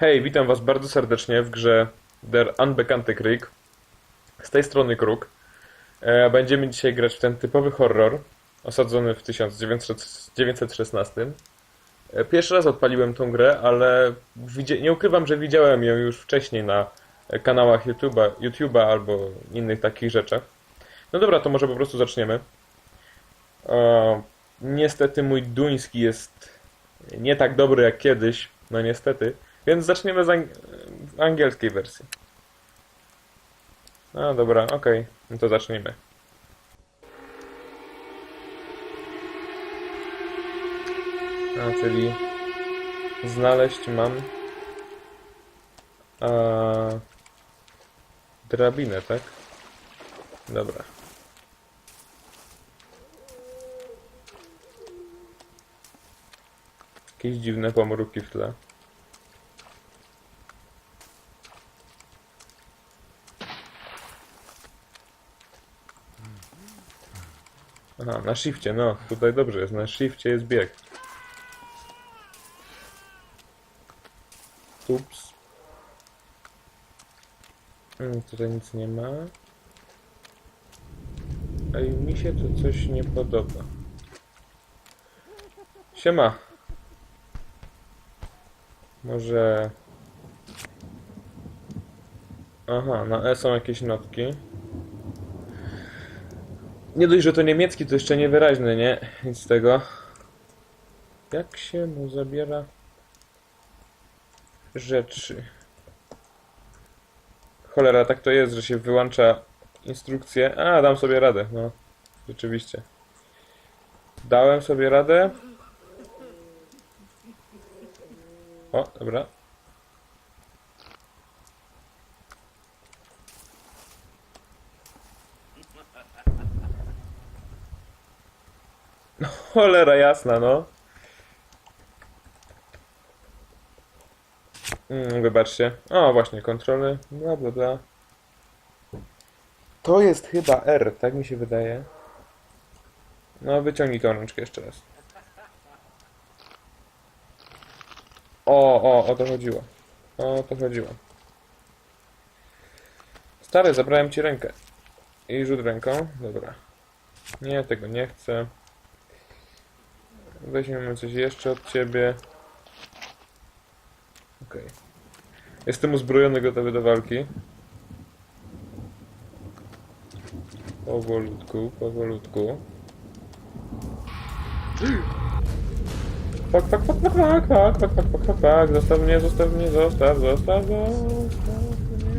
Hej, witam was bardzo serdecznie w grze Der Unbekannte Krieg. Z tej strony Kruk. E, Będziemy dzisiaj grać w ten typowy horror, osadzony w 1916. E, Pierwszy raz odpaliłem tą grę, ale nie ukrywam, że widziałem ją już wcześniej na kanałach YouTube'a, YouTube'a albo innych takich rzeczach. No dobra, to może po prostu zaczniemy. E, Niestety mój duński jest nie tak dobry jak kiedyś, no niestety. Więc zaczniemy z ang- angielskiej wersji. No dobra, okej, no to zacznijmy. A, czyli znaleźć mam a, drabinę, tak? Dobra. Jakieś dziwne pomruki w tle. Aha, na shifcie, no, tutaj dobrze jest, na shifcie jest bieg. Ups. Mm, Tutaj nic nie ma. A mi się to coś nie podoba. Siema. Może... Aha, na E są jakieś notki. Nie dość, że to niemiecki, to jeszcze niewyraźny, nie? Nic z tego. Jak się mu zabiera rzeczy? Cholera, tak to jest, że się wyłącza instrukcję. A, dam sobie radę, no. Rzeczywiście. Dałem sobie radę. O, dobra. Cholera jasna, no. Mm, wybaczcie. O, właśnie, kontrole. Bla, bla, bla. To jest chyba R, tak mi się wydaje. No, wyciągnij tą rączkę jeszcze raz. O, o, o to chodziło. O to chodziło. Stary, zabrałem ci rękę. I rzut ręką. Dobra. Nie, tego nie chcę. Weźmiemy coś jeszcze od ciebie. Okej. Jestem uzbrojony, gotowy do walki. Powolutku, powolutku. Fak, fak, fak, fak, fak, fak, fak, fak, fak, fak, fak, zostaw mnie, zostaw mnie, zostaw, zostaw, zostaw mnie.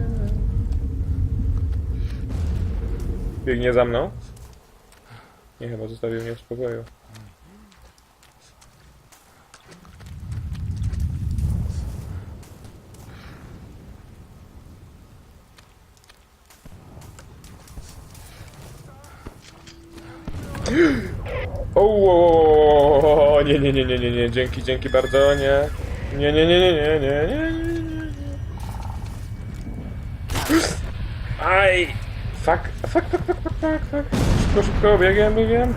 Biegnie za mną? Nie, chyba zostawił mnie w spokoju. O, o, o, o, nie, nie, nie, nie, nie, nie, dzięki, dzięki bardzo, nie. Nie, nie, nie, nie, nie, nie, nie, nie, nie. Aj! Fuck, fuck, fuck, fuck, fuck, fuck, fuck. Szybko, szybko, biegiem, biegiem.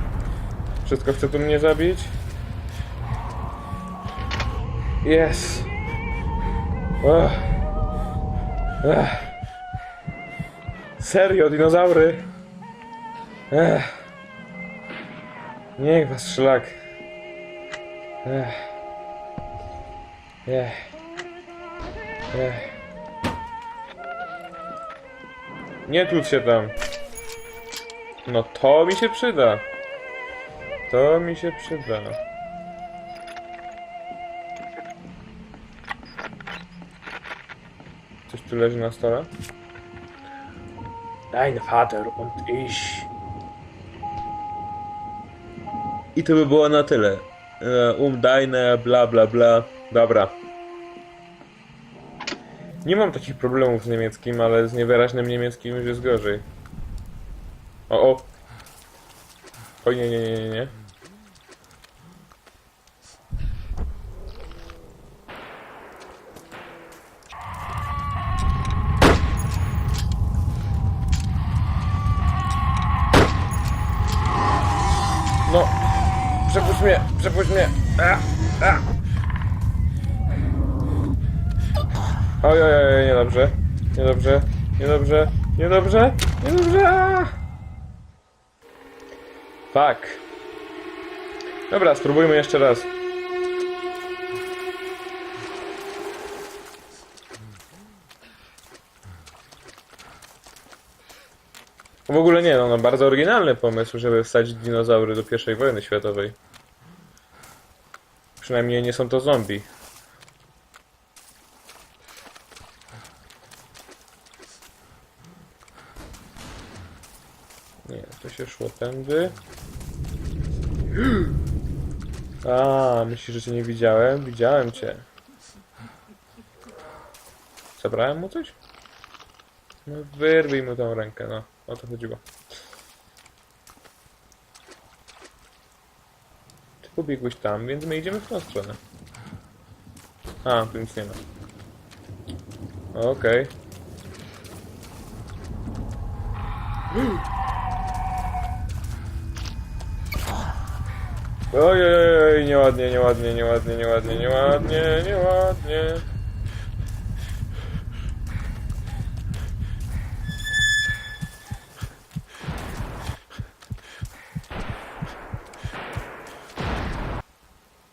Wszystko chce tu mnie zabić. Yes. Ugh. Ugh. Serio, dinozaury. Ech. Niech was szlak. Ech. Ech. Ech. Nie tłuc się tam. No to mi się przyda. To mi się przyda. Coś tu leży na stole? Dein Vater und ich. I to by było na tyle. E, Um deine, bla bla bla. Dobra. Nie mam takich problemów z niemieckim, ale z niewyraźnym niemieckim już jest gorzej. O, o. Oj, nie, nie, nie, nie, nie. No. Przepuść mnie, przepuść mnie. Oj, oj, oj, niedobrze. Niedobrze, niedobrze, niedobrze, niedobrze. Fuck. Dobra, spróbujmy jeszcze raz. W ogóle nie, no, no bardzo oryginalny pomysł, żeby wsadzić dinozaury do I wojny światowej. Przynajmniej nie są to zombie. Nie, to się szło tędy. A, myślisz, że cię nie widziałem? Widziałem cię. Zabrałem mu coś? No wyrwij mu tą rękę, no. O to chodziło. Pobiegłeś tam, więc my idziemy w tą stronę. A, tu nic nie ma. Okej. Oj, oj, oj, oj, nieładnie, nieładnie, nieładnie, nieładnie, nieładnie, nieładnie.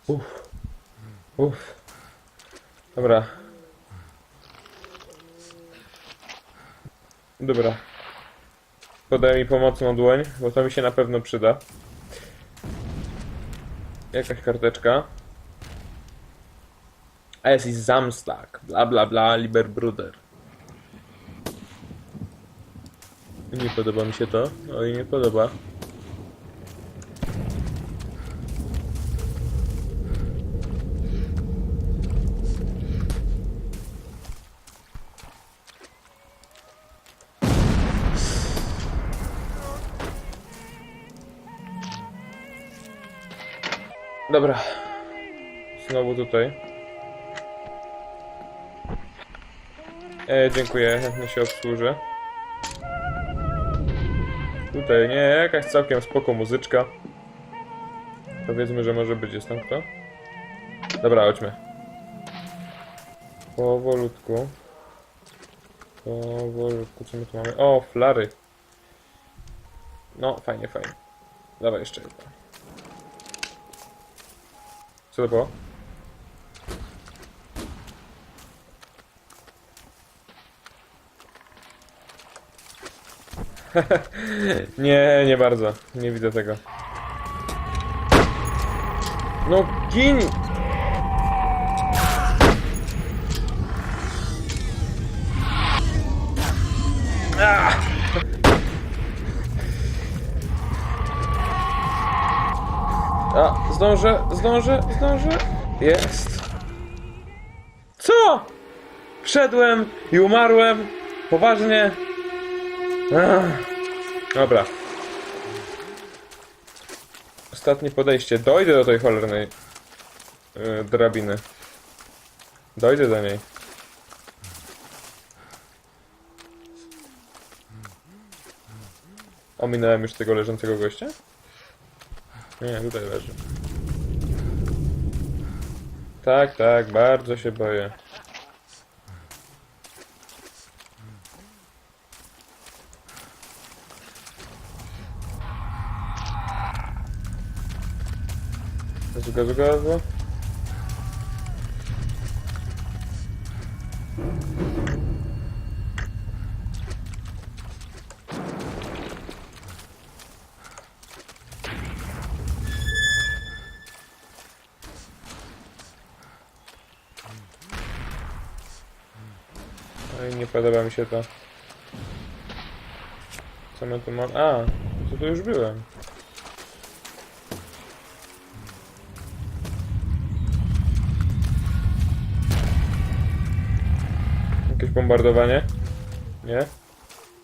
Uff. Uff. Dobra. Dobra. Podaj mi pomocną dłoń, bo to mi się na pewno przyda. Jakaś karteczka. Es ist Samstag. Bla bla bla, lieber Bruder. Nie podoba mi się to. Oj, nie podoba. Dobra. Znowu tutaj. E, dziękuję, chętnie się obsłużę. Tutaj nie, jakaś całkiem spoko muzyczka. Powiedzmy, że może być. Jest tam kto? Dobra, chodźmy. Powolutku. Powolutku, co my tu mamy? O, flary. No, fajnie, fajnie. Dawaj jeszcze jedno. Co to było? nie, nie bardzo. Nie widzę tego. No gin! Ah! Zdążę, zdążę, zdążę. Jest. Co? Wszedłem i umarłem. Poważnie. Ach. Dobra. Ostatnie podejście. Dojdę do tej cholernej yy, drabiny. Dojdę do niej. Ominąłem już tego leżącego gościa? Nie, tutaj leży. Tak, tak, bardzo się boję. Gazu, gazu. Nie podoba mi się to. Co my tu mam? A, to tu już byłem. Jakieś bombardowanie? Nie?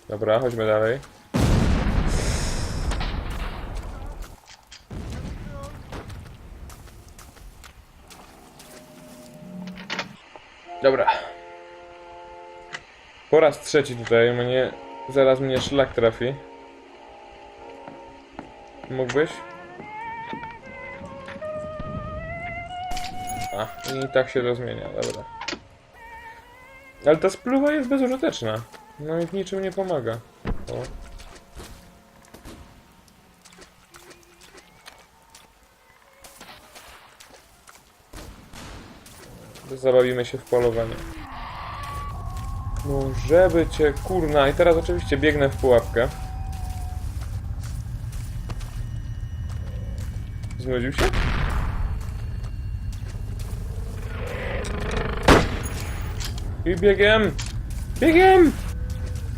Dobra, chodźmy dalej. Dobra. Po raz trzeci tutaj, mnie... Zaraz mnie szlak trafi. Mógłbyś? A, i tak się to zmienia, dobra. Ale ta spluwa jest bezużyteczna. No i w niczym nie pomaga. O. Zabawimy się w polowanie. No, żeby cię, kurna. I teraz oczywiście biegnę w pułapkę. Znudził się? I biegiem! Biegiem!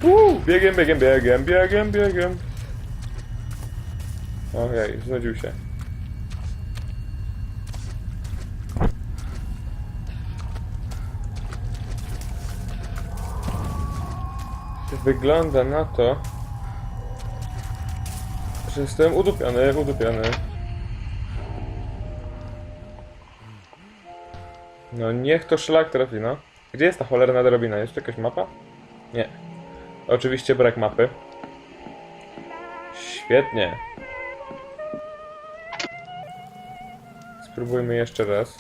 Uuu, biegiem, biegiem, biegiem, biegiem, biegiem. Ojej, znudził się. Wygląda na to, że jestem udupiony, udupiony. No niech to szlak trafi, no. Gdzie jest ta cholerna drabina? Jest tu jakaś mapa? Nie. Oczywiście brak mapy. Świetnie. Spróbujmy jeszcze raz.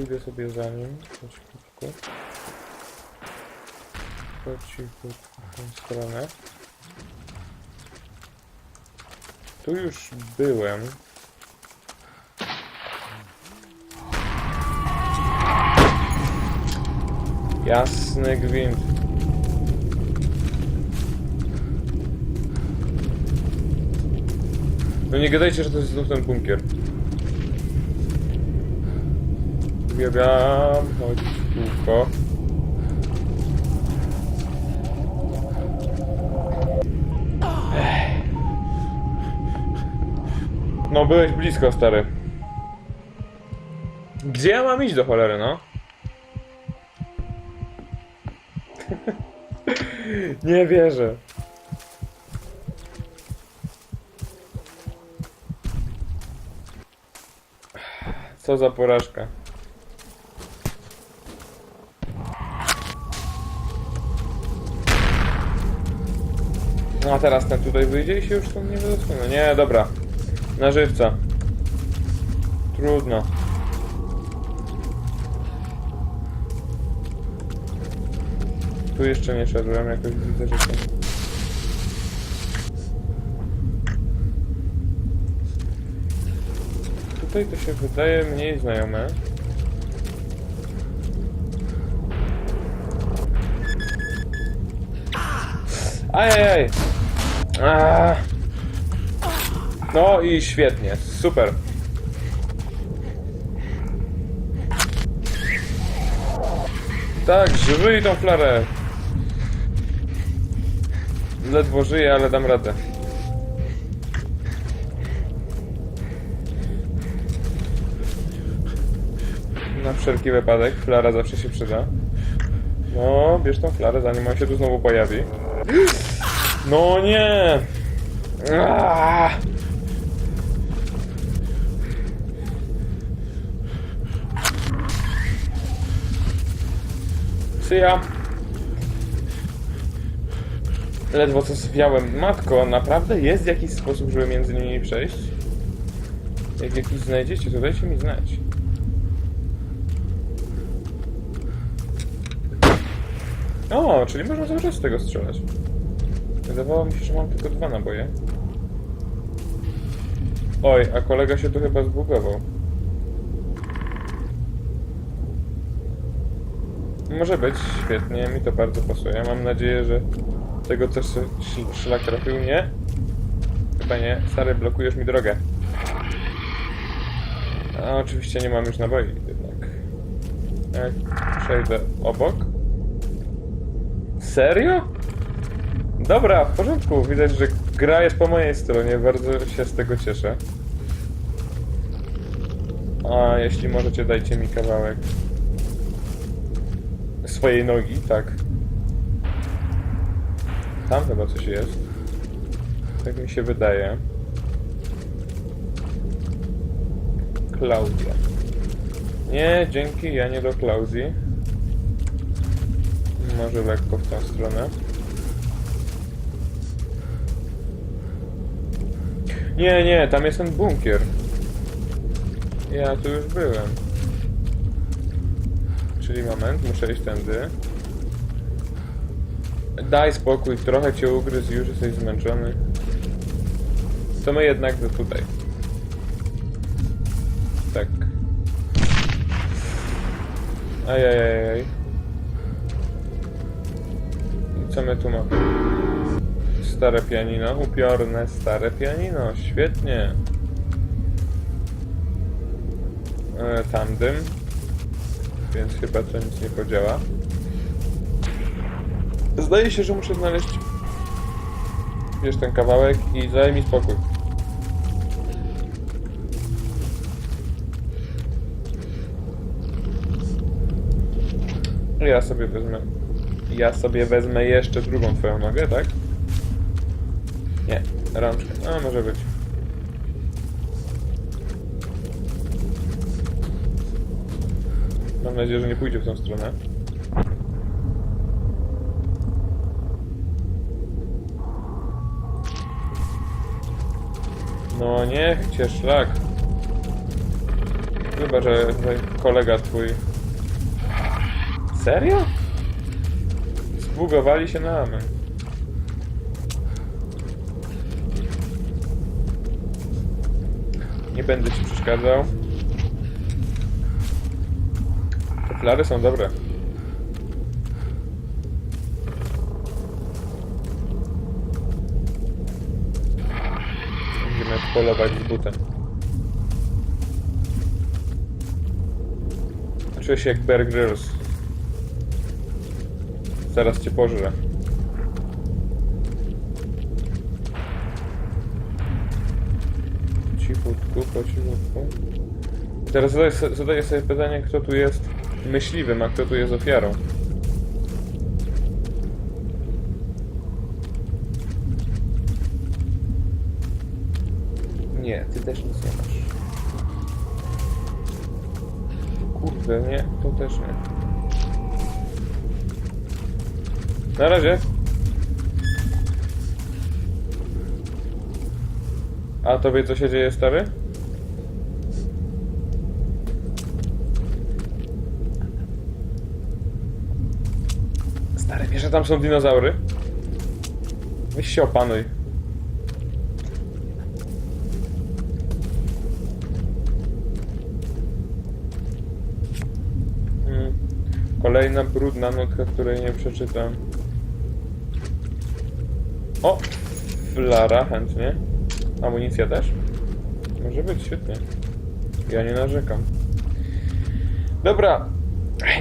Pójdę sobie za nim. Po cichutku. Po cichutku w tą stronę. Tu już byłem. Jasny gwint. No nie gadajcie, że to jest znów ten bunkier. Uwielbiam chodzić w. No byłeś blisko, stary. Gdzie ja mam iść do cholery, no? Nie wierzę. Co za porażka. A teraz ten tutaj wyjdzie i się już stąd nie. No nie, dobra. Na żywca. Trudno. Tu jeszcze nie szedłem, jakoś widzę, że to... Tutaj to się wydaje mniej znajome. Ajajaj! Aaa. No i świetnie, super. Tak, żyj tą flarę. Ledwo żyję, ale dam radę. Na wszelki wypadek, flara zawsze się przyda. No, bierz tą flarę, zanim on się tu znowu pojawi. No nie! Aaaa! Syja. Ledwo co zwiałem. Matko, naprawdę jest jakiś sposób, żeby między nimi przejść? Jak jakiś znajdziecie, to dajcie mi znać. O, czyli można cały czas z tego strzelać. Wydawało mi się, że mam tylko dwa naboje. Oj, a kolega się tu chyba zbugował. Może być, świetnie, mi to bardzo pasuje. Mam nadzieję, że tego też sz- szlak trafił. Nie? Chyba nie. Stary, blokujesz mi drogę. A oczywiście nie mam już naboi jednak. Jak przejdę obok. Serio? Dobra, w porządku. Widać, że gra jest po mojej stronie. Bardzo się z tego cieszę. A jeśli możecie, dajcie mi kawałek swojej nogi, tak. Tam chyba coś jest. Tak mi się wydaje. Klaudia. Nie, dzięki, ja nie do Klaudii. Może lekko w tą stronę. Nie, nie, tam jest ten bunkier. Ja tu już byłem. Czyli moment, muszę iść tędy. Daj spokój, trochę cię ugryzł, już jesteś zmęczony. To my jednak do tutaj. Tak. Ajajajaj. I co my tu mamy? Stare pianino, upiorne stare pianino, świetnie. E, tam dym, więc chyba to nic nie podziała. Zdaje się, że muszę znaleźć wiesz ten kawałek i daj mi spokój. Ja sobie wezmę. Ja sobie wezmę jeszcze drugą twoją nogę, tak? Rączkę. A może być. Mam nadzieję, że nie pójdzie w tą stronę. No niech cię szlak. Chyba, że tutaj kolega twój... Serio? Zbugowali się na amen. Nie będę ci przeszkadzał. Te flary są dobre. Będziemy polować z butem. Czuję się jak Bear Grylls. Zaraz cię pożrę. Teraz zadaję, zadaję sobie pytanie, kto tu jest myśliwym, a kto tu jest ofiarą. Nie, ty też nic nie masz. Kurde, nie, to też nie. Na razie. A tobie co się dzieje, stary? Stary, wiesz, tam są dinozaury? Weź się opanuj. Mm. Kolejna brudna notka, której nie przeczytam. O! Flara, chętnie. Amunicja też? Może być, świetnie. Ja nie narzekam. Dobra.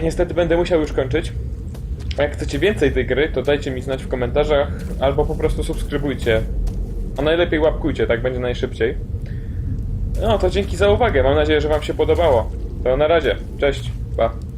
Niestety będę musiał już kończyć. A jak chcecie więcej tej gry, to dajcie mi znać w komentarzach, albo po prostu subskrybujcie. A najlepiej łapkujcie, tak będzie najszybciej. No to dzięki za uwagę, mam nadzieję, że wam się podobało. To na razie, cześć, pa.